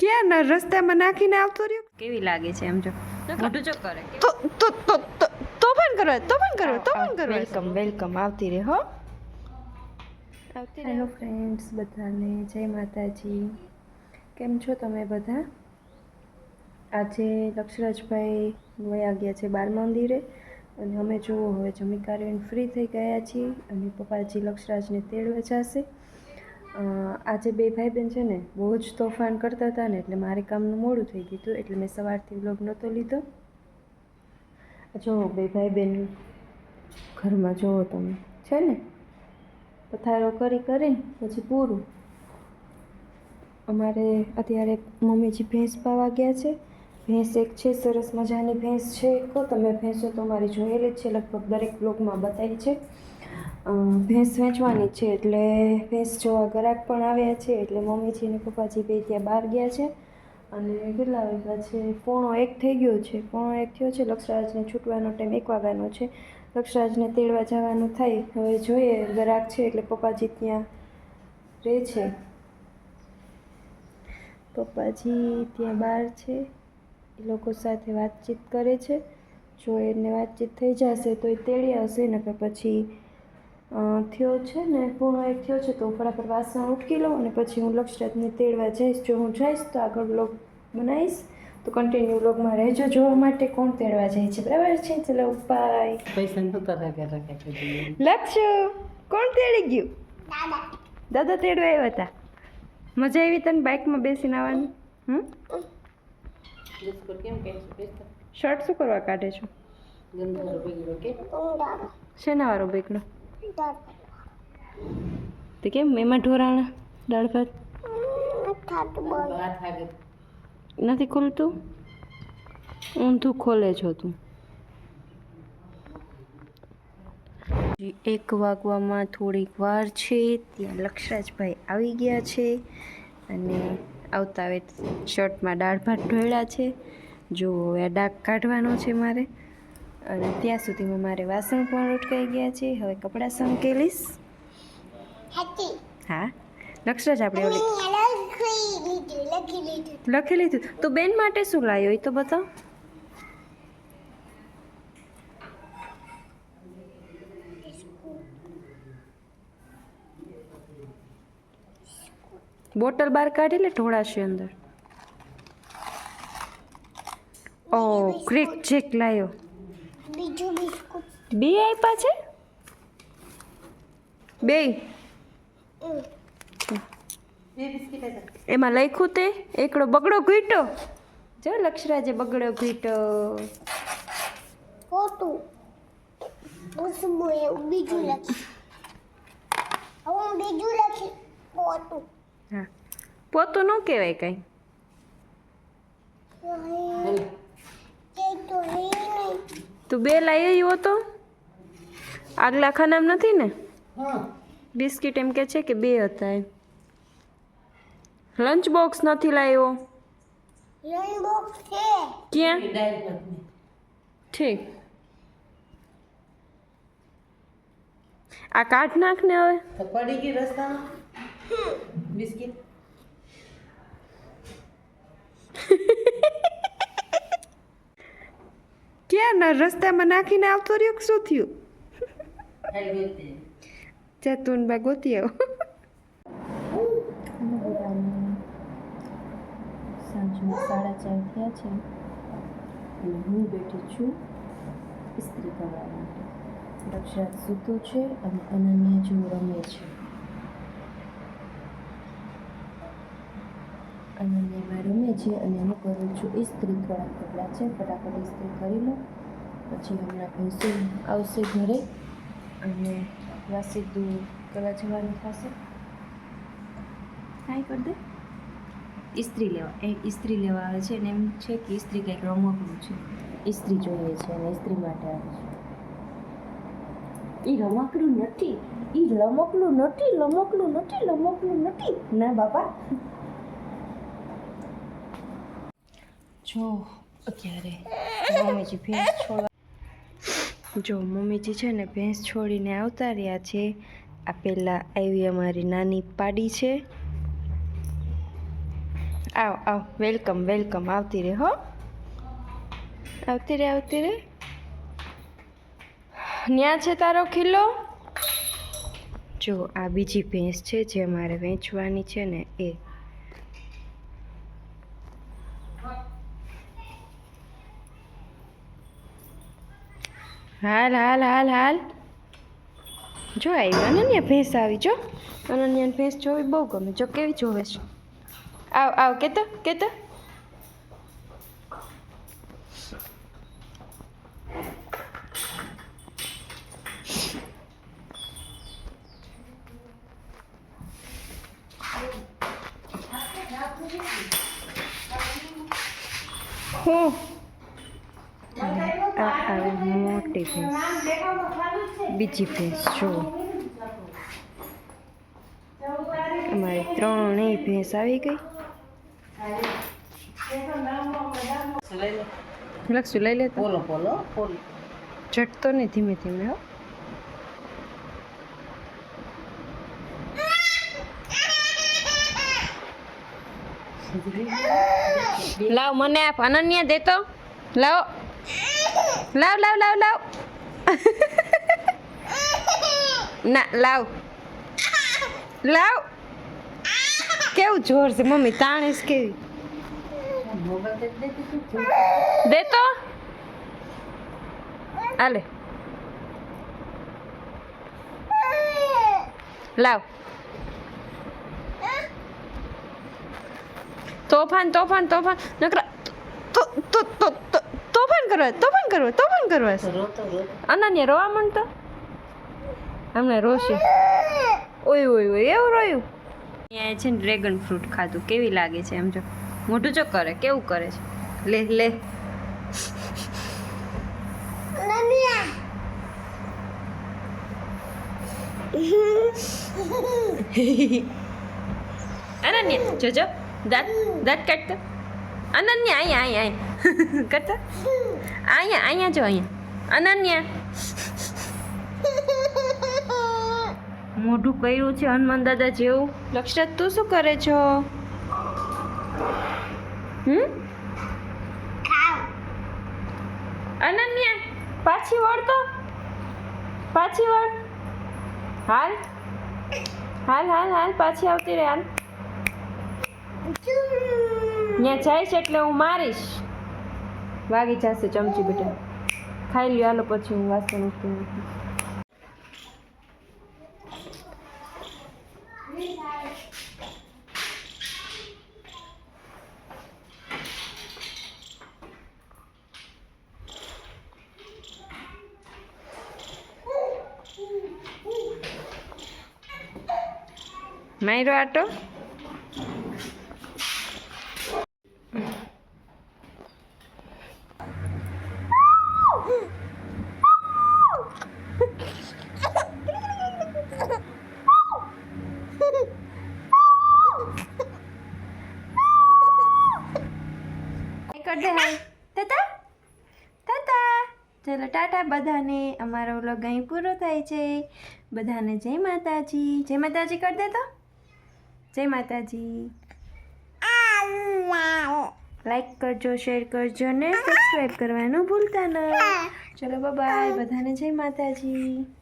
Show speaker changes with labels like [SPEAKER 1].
[SPEAKER 1] ક્યાં ના રસ્તામાં નાખીને આવતો રહ્યો?
[SPEAKER 2] કેવી લાગે છે એમ જો? મોટું જો કરે.
[SPEAKER 1] તો તો તો તો પણ કરો તો પણ તોફાન કરવા
[SPEAKER 2] વેલકમ વેલકમ આવતી રહે હો.
[SPEAKER 1] આવતી હેલો ફ્રેન્ડ્સ બધાને જય માતાજી. કેમ છો તમે બધા? આજે લક્ષરાજભાઈ વયા ગયા છે બાળ મંદિરે અને અમે જોવો હવે જમી કરીને ફ્રી થઈ ગયા છીએ અને પપ્પાજી લક્ષરાજને તેડવા જશે. અ, આજે બે ભાઈ બહેન છે ને બહુ જ તોફાન કરતા હતા ને એટલે મારે કામનું મોડું થઈ ગયું હતું એટલે મેં સવારથી વ્લોગ નહોતો લીધો. જો બે ભાઈ બહેન ઘરમાં જુઓ તમે છે ને? પથારો કરી કરીને પછી પૂરું. અમારે અત્યારે મમ્મીજી ભેંસ પાવા ગયા છે. ભેંસ એક છે સરસ મજાની ભેંસ છે. કહો તમે ભેંસો તો મારી જોયેલી જ છે લગભગ દરેક બ્લોગમાં બતાવી છે. ભેંસ વેચવાની છે એટલે ભેંસ જોવા ગ્રાહક પણ આવ્યા છે એટલે મમ્મીજી અને પપ્પાજી બે ત્યાં બહાર ગયા છે. અને કેટલા વાગ્યા છે? પોણો એક થઈ ગયો છે. પોણો એક થયો છે. લક્ષરાજને છૂટવાનો ટાઈમ એક વાગ્યાનો છે. લક્ષરાજને તેડવા જવાનું થાય. હવે જોઈએ ગ્રાહક છે એટલે પપ્પાજી ત્યાં રહે છે. પપ્પાજી ત્યાં બહાર છે. એ લોકો સાથે વાતચીત કરે છે. જો એને વાતચીત થઈ જશે તો એ તેડી આવશે ને પછી અ, થયો છે ને પૂર્ણ એક થયો છે તો ફટાફટ વાસણ ઉટકી લઉં અને પછી હું લક્ષરાતને તેડવા જઈશ. જો હું જઈશ તો આગળ બ્લોગ બનાવીશ. તો કન્ટિન્યુ બ્લોગમાં રહેજો જોવા માટે કોણ તેડવા જાય છે. બરાબર છે? ચલો બાય
[SPEAKER 3] પૈસા નહોતા
[SPEAKER 1] લક્ષુ કોણ તેડી ગયું? દાદા. તેડવા આવ્યા હતા. મજા આવી તને બાઇકમાં બેસીને આવવાની? હમ? શર્ટ શું કરવા કાઢે છો? શેના વાળો બેકડો તે કેમ? એમાં ઢોરાણા, દાળ ભાત? નથી ખોલતું? ઊંધું ખોલે છો તું. એક વાગવામાં થોડીક વાર છે, ત્યાં લક્ષરાજભાઈ આવી ગયા છે અને આવતા આવે શર્ટમાં દાળ ભાત ઢોળ્યા છે. જો હવે ડાક કાઢવાનો છે મારે. અને ત્યાં સુધીમાં મારે વાસણ પણ લટકાઈ ગયા છે. હવે કપડાં સંકેલીશ. હા? લક્ષરાજ આપણે ઓલી લખી લીધું. તો બેન માટે શું લાવ્યો એ તો બતાવ. બોટલ બહાર કાઢી લે ઢોળાશે અંદર. ઓ ક્રિક ચેક લાવ્યો બે આપ્યા છે? બે. એમાં લખ્યું તે એકડો બગડો ઘીટો જો લક્ષરાજે બગડો ઘીટો
[SPEAKER 4] ખોટું. બીજું લખી. હવે હું બીજું લખી. ખોટું
[SPEAKER 1] હા. પોતું ન કહેવાય કાંઈ.
[SPEAKER 4] તે તો
[SPEAKER 1] તું બે લાવ્યો હતો? આગલા ખાનામાં નથી ને?
[SPEAKER 3] હા.
[SPEAKER 1] બિસ્કિટ એમ કે છે કે બે હતા એમ. લંચ બોક્સ નથી લાવ્યો?
[SPEAKER 4] લંચ બોક્સ છે.
[SPEAKER 1] ક્યાં? ઠીક. આ કાઢ નાખ ને હવે
[SPEAKER 3] પડી ગઈ રસ્તામાં? બિસ્કિટ?
[SPEAKER 1] ક્યાં ના રસ્તામાં નાખીને આવતો રહ્યો કે શું થયું?
[SPEAKER 3] ખાઈ ગઈ
[SPEAKER 1] જતું બા ગોતી આવો સાંજના સાડા ચાર થયા છે અને હું બેઠી છું ઇસ્ત્રી કરવા માટે રક્ષાત સૂતો છે અને અનન્યા જો રમે છે અનન્યામાં રમે છે અને હું કરું છું ઇસ્ત્રી થોડા કપડાં છે ફટાફટ ઇસ્ત્રી કરી લો પછી હમણાં ભેંસો આવશે ઘરે અને વાસીદું કરવા જવાનું થશે? કાંઈ કરી દે ઇસ્ત્રી લેવા એ ઇસ્ત્રી લેવા આવે છે અને એમ છે કે ઇસ્ત્રી કંઈક રમકડું છે. ઇસ્ત્રી જોઈએ છે અને ઇસ્ત્રી માટે આવે છે. એ રમકડું નથી એ લમકડું નથી લમકડું નથી લમકડું નથી. ના બાપા. જો અત્યારે મમ્મીજી ભેંસ છોડવા જો મમ્મીજી છે ને ભેંસ છોડીને આવતા રહ્યા છે, આ પહેલાં આવી અમારી નાની પાડી છે. આવ આવ, વેલકમ વેલકમ, આવતી રહે, હો. આવતી રે આવતી રે ન્યા છે તારો ખીલો? જો, આ બીજી ભેંસ છે જે મારે વેચવાની છે ને એ. હાલ હાલ હાલ હાલ. જો આવી અનન્યા ભેંસ આવી, જો. અનન્યા ભેંસ જોવી બહુ ગમે. જો કેવી જોવે છે. આવ આવ, કેતો કેતો. હું આ આવી મોટી ફેસ બીજી ભેંસ જો અમારી ત્રણેય ભેંસ આવી ગઈ. લખશું લઈ લે બોલો
[SPEAKER 3] પોલો પોલો પોલો
[SPEAKER 1] ચટતો નહીં ધીમે ધીમે હો. લાવ મને આપ અનન્યા દેતો. લાવ. લાવ લાવ લાવ લાવ. ના લાવ લાવ કેવું જોર છે મમ્મી તાણીશ કેવી
[SPEAKER 3] મોબાઈલ દે દે તું
[SPEAKER 1] દે તો આલે લાવ તોફાન તોફાન તોફાન નકરા તો તો તો તો પણ કરવા તો પણ કરવા છે
[SPEAKER 3] રોતો રોતો
[SPEAKER 1] અનન્ય રોવા માંડતો? હમણાં રોશે. ઓય ઓય ઓય એવું રોયું? અહીંયા છે ને ડ્રેગન ફ્રૂટ ખાધું કેવી લાગે છે એમ જો. મોટું ચો કરે કેવું કરે છે? લે લે.
[SPEAKER 4] નનિયા
[SPEAKER 1] અનન્ય જોજો દાંત દાંત કાઢતો અનન્ય અહીંયા અહીંયા અહીંયા કરતો અહીંયા અહીંયા જો અહીંયા અનન્યા મોઢું કર્યું છે હનુમાન દાદા જેવું. લક્ષરાજ તું શું કરે છો? હમ?
[SPEAKER 4] અનન્યા
[SPEAKER 1] અનન્ય પાછી વળ તો. પાછી વળ. હાલ. હાલ હાલ હાલ પાછી આવતી રહે હાલ. ત્યાં જઈશ એટલે હું મારીશ. વાગી જશે ચમચી બેટા. ખાઈ લ્યો હાલો પછી હું વાસણ ઉઠતી નથી માયરો આટો કર દે હાલ તાતા તાતા ચલો ટાટા બધાને અમારો વ્લોગ અહીં પૂરો થાય છે. બધાને જય માતાજી. જય માતાજી કર દે તો. જય માતાજી. લાઈક કરજો શેર કરજો ને સબસ્ક્રાઈબ કરવાનું ભૂલતા ન. ચલો બાય બધાને જય માતાજી.